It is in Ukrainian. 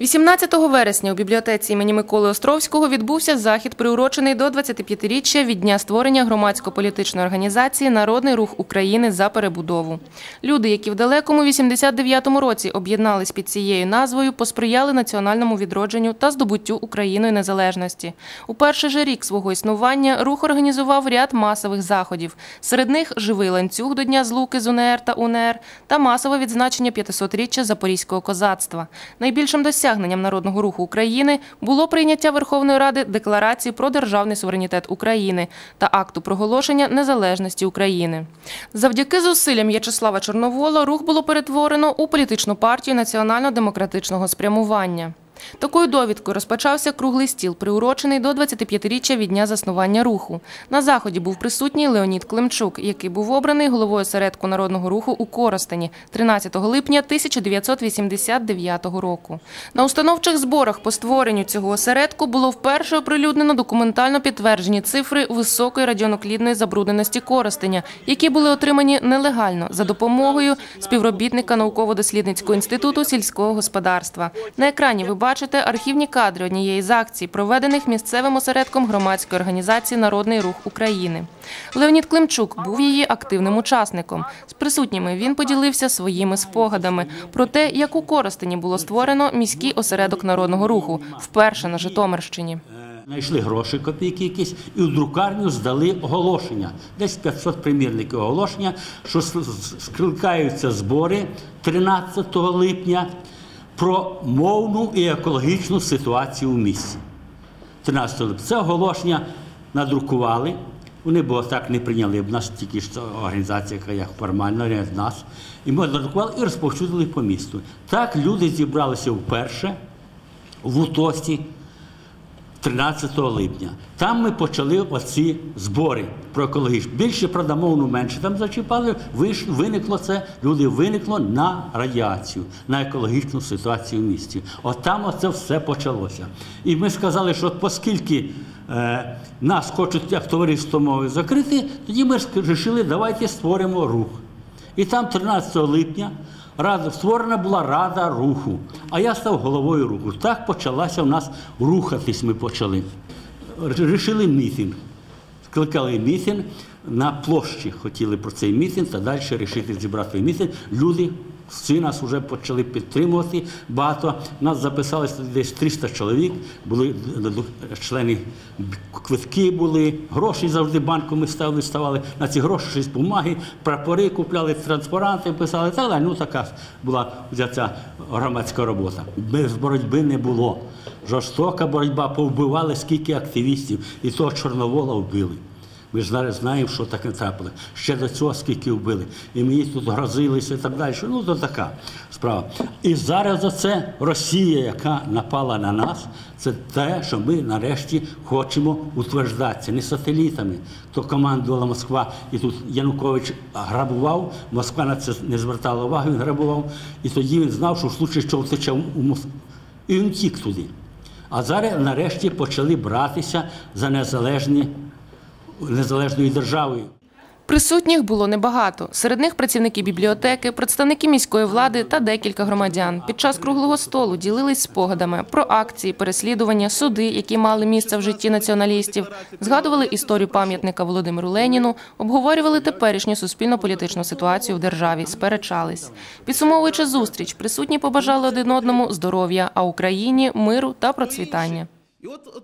18 вересня у бібліотеці імені Миколи Островського відбувся захід, приурочений до 25-річчя від дня створення громадсько-політичної організації Народний рух України за перебудову. Люди, які в далекому 89-му році об'єднались під цією назвою, посприяли національному відродженню та здобуттю Україною незалежності. У перший же рік свого існування рух організував ряд масових заходів. Серед них живий ланцюг до Дня злуки з УНР та УНР та масове відзначення 500-річчя запорізького козацтва. Найбільшим досягненням Народного руху України було прийняття Верховної Ради декларації про державний суверенітет України та акту проголошення незалежності України. Завдяки зусиллям В'ячеслава Чорновола рух було перетворено у політичну партію національно-демократичного спрямування. Такою довідкою розпочався круглий стіл, приурочений до 25-річчя від дня заснування руху. На заході був присутній Леонід Климчук, який був обраний головою осередку народного руху у Коростені 13 липня 1989 року. На установчих зборах по створенню цього осередку було вперше оприлюднено документально підтверджені цифри високої радіонуклідної забрудненості Коростеня, які були отримані нелегально за допомогою співробітника науково-дослідницького інституту сільського господарства. На екрані ви бачите архівні кадри однієї з акцій, проведених місцевим осередком громадської організації Народний рух України. Леонід Климчук був її активним учасником. З присутніми він поділився своїми спогадами про те, як у Коростені було створено міський осередок народного руху вперше на Житомирщині. Знайшли гроші, копійки якісь, і в друкарню здали оголошення. Десь 500 примірників оголошення, що скликаються збори 13 липня про мовну і екологічну ситуацію в місті. 13 липня. Це оголошення надрукували. Вони б так не прийняли б нас тільки ж організація, яка як формально не з нас. І ми надрукували і розповсюдили по місту. Так люди зібралися вперше в Утосі 13 липня. Там ми почали оці збори про екологічну. Більше правда, мовну менше там зачіпали. Виникло це, люди виникло на радіацію, на екологічну ситуацію в місті. От там оце все почалося. І ми сказали, що оскільки е, нас хочуть як товариство мови закрити, тоді ми вирішили, давайте створимо рух. І там 13 липня рада, створена була Рада руху, а я став головою руху. Так почалася в нас рухатись ми почали. Рішили мітинг. Скликали мітинг на площі, хотіли про цей мітинг та далі рішити зібрати мітинг. Люди всі нас вже почали підтримувати. Багато нас записалося десь 300 чоловік, були члени квитки були, гроші завжди банком ми ставили, ставали на ці гроші, щось бумаги, прапори купляли, транспаранти писали. Так далі. Ну така була ця громадська робота. Без боротьби не було. Жорстока боротьба, повбивали скільки активістів, і того Чорновола вбили. Ми ж зараз знаємо, що таке трапило. Ще до цього скільки вбили. І мені тут грозилися і так далі. Ну, то така справа. І зараз за це Росія, яка напала на нас, це те, що ми нарешті хочемо утверждатися. Не сателітами. То командувала Москва, і тут Янукович грабував, Москва на це не звертала уваги, він грабував. І тоді він знав, що в случаї, що втече у Москву. І він тік туди. А зараз нарешті почали братися за незалежні незалежною державою. Присутніх було небагато. Серед них працівники бібліотеки, представники міської влади та декілька громадян. Під час круглого столу ділились спогадами про акції, переслідування, суди, які мали місце в житті націоналістів, згадували історію пам'ятника Володимиру Леніну, обговорювали теперішню суспільно-політичну ситуацію в державі, сперечались. Підсумовуючи зустріч, присутні побажали один одному здоров'я, а Україні миру та процвітання.